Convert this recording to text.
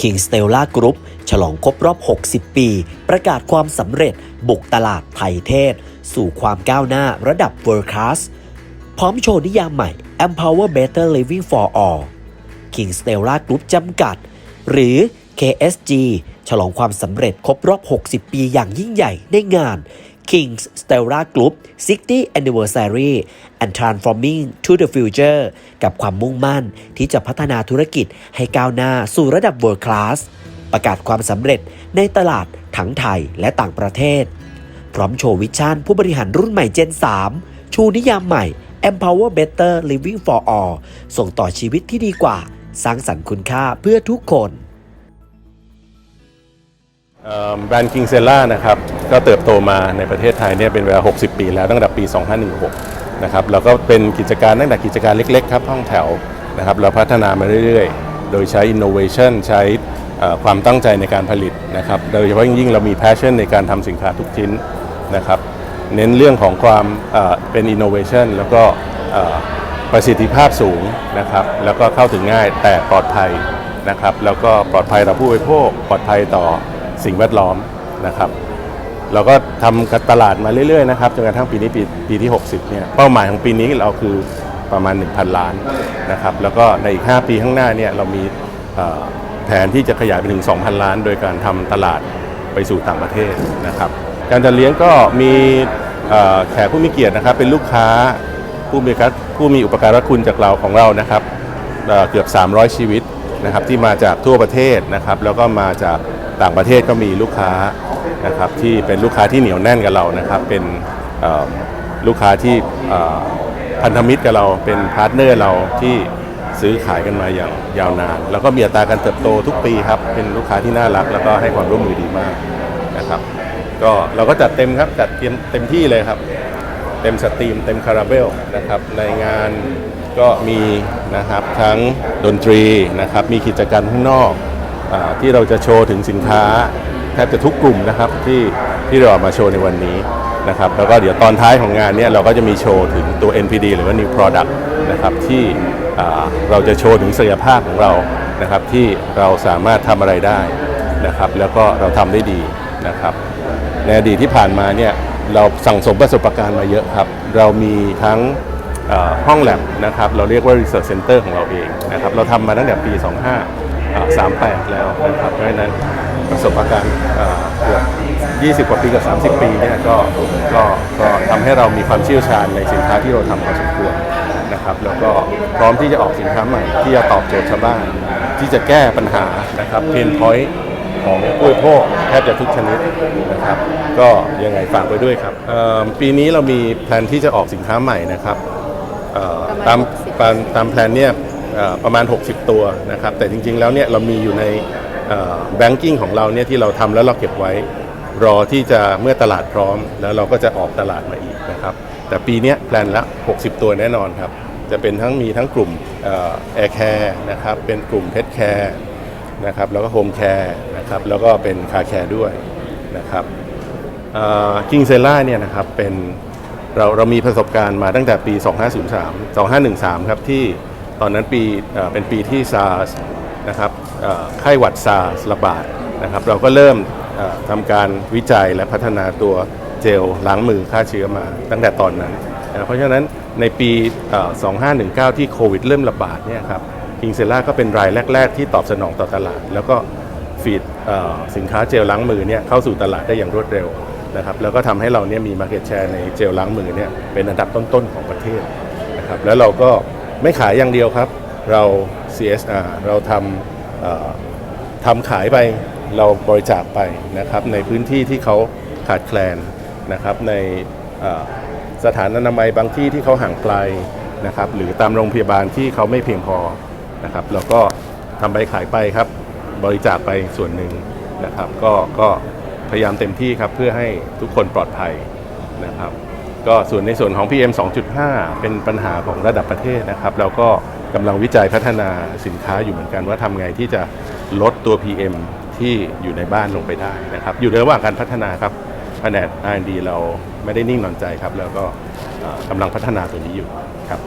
King Stella Group ฉลองครบรอบ 60 ปี ประกาศความสำเร็จบุกตลาดไทยเทศ สู่ความก้าวหน้าระดับ World Class พร้อมโชว์นิยามใหม่ Empower Better Living for All King Stella Group จำกัด หรือ KSG ฉลองความสำเร็จครบรอบ 60 ปีอย่างยิ่งใหญ่ในงาน King's Stella Group 60 Anniversary and Transforming to the Future กับความมุ่งมั่นที่จะพัฒนาธุรกิจให้ก้าวหน้าสู่ระดับ World Class ประกาศความสำเร็จในตลาดทั้งไทยและต่างประเทศ พร้อมโชว์วิชั่นผู้บริหารรุ่นใหม่ Gen 3 ชูนิยามใหม่ Empower Better Living for All ส่งต่อชีวิตที่ดีกว่า สร้างสรรค์คุณค่าเพื่อทุกคนแบรนด์คิงเซล่านะครับ ก็เติบโตมาในประเทศไทยเนี่ยเป็นเวลา 60 ปีแล้วตั้งแต่ปี 2516 นะครับแล้วก็เป็นกิจการตั้งแต่กิจการเล็กๆครับห้องแถวนะครับเราพัฒนามาเรื่อยๆ โดยใช้ innovation ใช้ความตั้งใจในการผลิตนะครับโดยเฉพาะยิ่งๆเรามี passion ในการทำสินค้าทุกชิ้นนะครับเน้นเรื่องของความเป็น innovation แล้วก็ประสิทธิภาพสูงนะครับแล้วก็เข้าถึงง่ายแต่ปลอดภัยนะครับแล้วก็ปลอดภัยต่อผู้บริโภคปลอดภัยต่อสิ่งแวดล้อมนะครับ เราก็ทำกาตลาดมาเรื่อยๆนะครับจนกระทั่งปีนี้ปีปีที่ 60เนี่ยเป้าหมายของปีนี้เราคือประมาณ 1,000 ล้านนะครับแล้วก็ในอีก 5 ปีข้างหน้าเนี่ยเรามีแผนที่จะขยายไปถึง 2,000 ล้าน โดยการทำตลาดไปสู่ต่างประเทศนะครับ การจัดเลี้ยงก็มีแขกผู้มีเกียรตินะครับ เป็นลูกค้าผู้มีผู้มีอุปการะคุณจากเราของเรานะครับเเกือบ 300 ชีวิตนะครับที่มาจากทั่วประเทศนะครับ แล้วก็มาจากต่างประเทศก็มีลูกค้า นะครับที่เป็นลูกค้าที่เหนียวแน่นกับเรานะครับเป็นลูกค้าที่พันธมิตรกับเราเป็นพาร์ทเนอร์เราที่ซื้อขายกันมาอย่างยาวนาน แล้วก็มีอัตราการเติบโตทุกปีครับ เป็นลูกค้าที่น่ารัก แล้วก็ให้ความร่วมมือดีมากนะครับ ก็เราก็จัดเต็มครับจัดเต็มเต็มที่เลยครับ เต็มสตรีมเต็มคาราเบลนะครับในงานก็มีนะครับทั้งดนตรีนะครับมีกิจกรรมข้างนอกอที่เราจะโชว์ถึงสินค้า แทบจะทุกกลุ่มนะครับที่ที่เราเอามาโชว์ในวันนี้นะครับแล้วก็เดี๋ยวตอนท้ายของงานเนี้เราก็จะมีโชว์ถึงตัว NPD หรือว่า New Product นะครับที่เราจะโชว์ถึงศักยภาพของเรานะครับที่เราสามารถทำอะไรได้นะครับแล้วก็เราทำได้ดีนะครับในอดีตที่ผ่านมาเนี่ยเราสั่งสมประสบการณ์มาเยอะครับ เรามีทั้งห้องแลบนะครับเราเรียกว่า Research Center ของเราเองนะครับเราทำมาตั้งแต่ปี 25 38 แล้วนะครับเพราะฉะนั้นประสบการณ์เอ่อเกือบ20 กว่าปีกับ 30 ปีเนี่ยก็ก็ก็ทำให้เรามีความเชี่ยวชาญในสินค้าที่เราทำพอสมควรนะครับแล้วก็พร้อมที่จะออกสินค้าใหม่ ที่จะตอบโจทย์ชาวบ้านที่จะแก้ปัญหานะครับเพนพอยต์ของผู้บริโภคแทบจะทุกชนิดนะครับ ก็ยังไงฝากไว้ด้วยครับปีนี้เรามีแพลนที่จะออกสินค้าใหม่นะครับตามตามแพลนเนี่ย ประมาณ 60 ตัวนะครับ แต่จริง ๆ แล้วเนี่ยเรามีอยู่ในแบงกิ้งของเราเนี่ยที่เราทำแล้วเราเก็บไว้ รอที่จะเมื่อตลาดพร้อม แล้วเราก็จะออกตลาดมาอีกนะครับ แต่ปีนี้แพลนละ 60 ตัวแน่นอนครับ จะเป็นทั้งมีทั้งกลุ่มแอร์แคร์นะครับ เป็นกลุ่มเพ t แคร์นะครับ แล้วก็โฮมแคร์นะครับ แล้วก็เป็นคาแคร์ด้วยนะครับกิงเซล่าเนี่ยนะครับเป็นเราเรามีประสบการณ์มาตั้งแต่ปี 2503 2513 ครับที่ ตอนนั้นปีเป็นปีที่ซาร์สนะครับไข้หวัดซาร์สระบาดนะครับ เราก็เริ่มทำการวิจัยและพัฒนาตัวเจลล้างมือฆ่าเชื้อมาตั้งแต่ตอนนั้นนะเพราะฉะนั้นในปี 2519 ที่โควิดเริ่มระบาดเนี่ยครับคิงเซล่าก็เป็นรายแรก ๆ ที่ตอบสนองต่อตลาด แล้วก็ฟีดสินค้าเจลล้างมือเนี่ยเข้าสู่ตลาดได้อย่างรวดเร็วนะครับแล้วก็ทำให้เราเนี่ยมี Market Share ในเจลล้างมือเนี่ยเป็นอันดับต้น ๆ ของประเทศนะครับแล้วเราก็ ไม่ขายอย่างเดียวครับ เรา CSR เราทำทำขายไปเราบริจาคไปนะครับในพื้นที่ที่เขาขาดแคลนนะครับในสถานอนามัยบางที่ที่เขาห่างไกลนะครับหรือตามโรงพยาบาลที่เขาไม่เพียงพอนะครับแล้วก็ทำไปขายไปครับ บริจาคไปส่วนหนึ่งนะครับ ก็ก็พยายามเต็มที่ครับเพื่อให้ทุกคนปลอดภัยนะครับ ก็ส่วนในส่วนของ PM 2.5 เป็นปัญหาของระดับประเทศนะครับ เราก็กำลังวิจัยพัฒนาสินค้าอยู่เหมือนกันว่าทำไงที่จะลดตัว PM ที่อยู่ในบ้านลงไปได้นะครับ อยู่ในระหว่างการพัฒนาครับแผนก R&D เราไม่ได้นิ่งนอนใจครับ แล้วก็กำลังพัฒนาตัวนี้อยู่ครับ